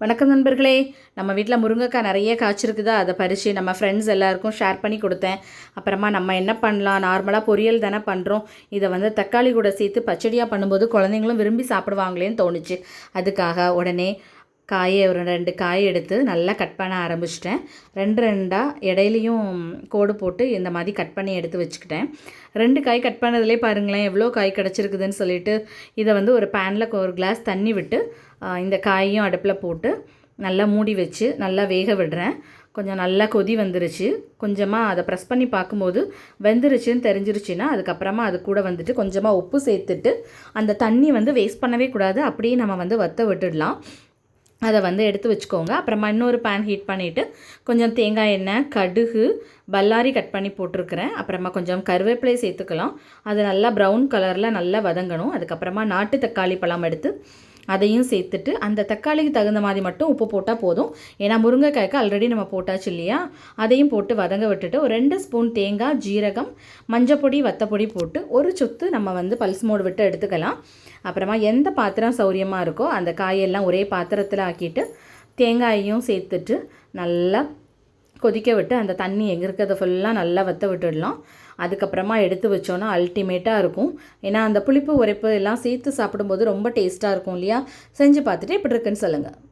வணக்கம் நண்பர்களே. நம்ம வீட்டில் முருங்கைக்காய் நிறைய காய்ச்சிருக்குதா? அதை பறித்து நம்ம ஃப்ரெண்ட்ஸ் எல்லாருக்கும் ஷேர் பண்ணி கொடுத்தேன். அப்புறமா நம்ம என்ன பண்ணலாம்? நார்மலாக பொரியல் தானே பண்ணுறோம் இதை வந்து தக்காளி கூட சேர்த்து பச்சடியாக பண்ணும்போது குழந்தைங்களும் விரும்பி சாப்பிடுவாங்களேன்னு தோணுச்சு. அதுக்காக உடனே காயை ஒரு ரெண்டு காய் எடுத்து நல்லா கட் பண்ண ஆரம்பிச்சிட்டேன். ரெண்டு ரெண்டாக இடையிலையும் கோடு போட்டு இந்த மாதிரி கட் பண்ணி எடுத்து வச்சுக்கிட்டேன். ரெண்டு காய் கட் பண்ணதுலேயே பாருங்களேன் எவ்வளோ காய் கிடச்சிருக்குதுன்னு சொல்லிட்டு இதை வந்து ஒரு பேனில் ஒரு கிளாஸ் தண்ணி விட்டு இந்த காயையும் அடுப்பில் போட்டு நல்லா மூடி வச்சு நல்லா வேக விடுறேன். கொஞ்சம் நல்லா கொதி வந்துருச்சு. கொஞ்சமாக அதை ப்ரெஸ் பண்ணி பார்க்கும்போது வெந்துருச்சுன்னு தெரிஞ்சிருச்சுன்னா அதுக்கப்புறமா அது கூட வந்துட்டு கொஞ்சமாக உப்பு சேர்த்துட்டு அந்த தண்ணி வந்து வேஸ்ட் பண்ணவே கூடாது. அப்படியே நம்ம வந்து வத்த விட்டுடலாம். அதை வந்து எடுத்து வச்சுக்கோங்க. அப்புறமா இன்னொரு பேன் ஹீட் பண்ணிவிட்டு கொஞ்சம் தேங்காய் எண்ணெய் கடுகு பல்லாரி கட் பண்ணி போட்டிருக்கிறேன். அப்புறமா கொஞ்சம் கருவேப்பிலை சேர்த்துக்கலாம். அது நல்லா ப்ரௌன் கலரில் நல்லா வதங்கணும். அதுக்கப்புறமா நாட்டு தக்காளி பழம் எடுத்து அதையும் சேர்த்துட்டு அந்த தக்காளிக்கு தகுந்த மாதிரி மட்டும் உப்பு போட்டால் போதும். ஏன்னா முருங்கைக்காய்க்கு ஆல்ரெடி நம்ம போட்டாச்சு இல்லையா? அதையும் போட்டு வதங்க விட்டுட்டு ஒரு ரெண்டு ஸ்பூன் தேங்காய் ஜீரகம் மஞ்சப்பொடி வத்தப்பொடி போட்டு ஒரு சொத்து நம்ம வந்து பல்ஸ் மோடு விட்டு எடுத்துக்கலாம். அப்புறமா எந்த பாத்திரம் சௌரியமாக இருக்கோ அந்த காயெல்லாம் ஒரே பாத்திரத்தில் ஆக்கிட்டு தேங்காயையும் சேர்த்துட்டு நல்லா கொதிக்க விட்டு அந்த தண்ணி எங்கே இருக்கிறத ஃபுல்லாக நல்லா வற்ற விட்டுடலாம். அதுக்கப்புறமா எடுத்து வச்சோன்னா அல்டிமேட்டாக இருக்கும். ஏன்னா அந்த புளிப்பு உரைப்பு எல்லாம் சேர்த்து சாப்பிடும்போது ரொம்ப டேஸ்ட்டாக இருக்கும் இல்லையா? செஞ்சு பார்த்துட்டு இப்படி இருக்குன்னு சொல்லுங்கள்